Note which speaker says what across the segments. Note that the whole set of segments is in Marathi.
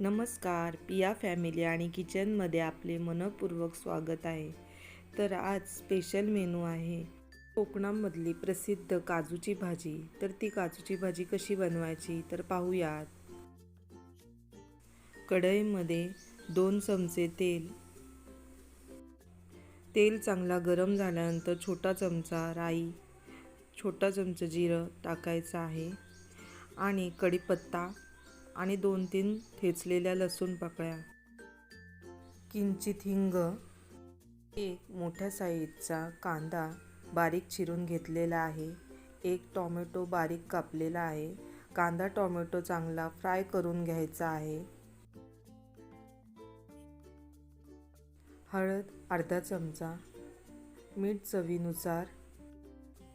Speaker 1: नमस्कार पिया फॅमिली आणि किचनमध्ये आपले मनपूर्वक स्वागत आहे. तर आज स्पेशल मेनू आहे कोकणामधली प्रसिद्ध काजूची भाजी. तर ती काजूची भाजी कशी बनवायची तर पाहूयात. कढईमध्ये दोन चमचे तेल. तेल चांगला गरम झाल्यानंतर छोटा चमचा राई छोटा चमचा जिरं टाकायचं आहे. आणि कढीपत्ता आणि दोन तीन ठेचलेल्या लसूण पाकळ्या. किंचित हिंग. एक मोठ्या साईजचा कांदा बारीक चिरून घेतलेला आहे. एक टॉमॅटो बारीक कापलेला आहे. कांदा टॉमॅटो चांगला फ्राय करून घ्यायचा आहे. हळद अर्धा चमचा. मीठ चवीनुसार.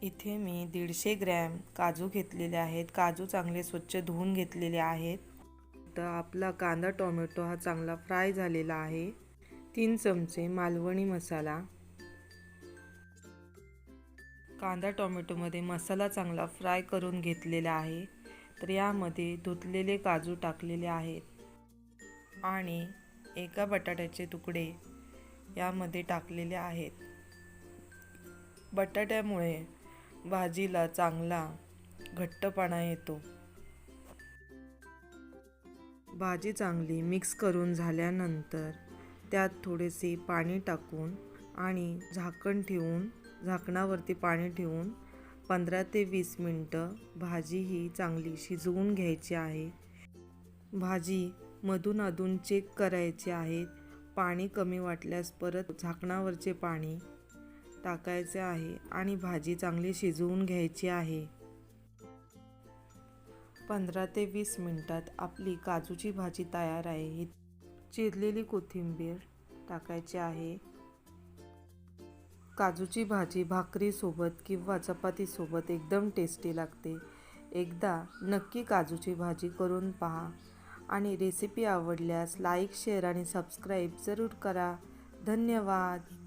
Speaker 1: इथे मी दीडशे ग्रॅम काजू घेतलेले आहेत. काजू चांगले स्वच्छ धुवून घेतलेले आहेत. तर आपला कांदा टोमॅटो हा चांगला फ्राय झालेला आहे. तीन चमचे मालवणी मसाला. कांदा टोमॅटोमध्ये मसाला चांगला फ्राय करून घेतलेला आहे. तर यामध्ये धुतलेले काजू टाकलेले आहेत. आणि एका बटाट्याचे तुकडे यामध्ये टाकलेले आहेत. बटाट्यामुळे भाजीला चांगला घट्टपणा येतो. भाजी चांगली मिक्स करून झाल्यानंतर त्यात थोडेसे पाणी टाकून आणि झाकण ठेवून झाकणावरती पाणी ठेवून पंधरा ते वीस मिनटं भाजी ही चांगली शिजवून घ्यायची आहे. भाजी मधून अधून चेक करायची आहे. पाणी कमी वाटल्यास परत झाकणावरचे पाणी टाकायचे आहे आणि भाजी चांगली शिजवून घ्यायची आहे. पंधरा ते वीस मिनटात आपली काजूची भाजी तयार आहे. ही चिरलेली कोथिंबीर टाकायची आहे. काजूची भाजी भाकरीसोबत किंवा चपातीसोबत एकदम टेस्टी लागते. एकदा नक्की काजूची भाजी करून पहा आणि रेसिपी आवडल्यास लाईक शेअर आणि सबस्क्राईब जरूर करा. धन्यवाद.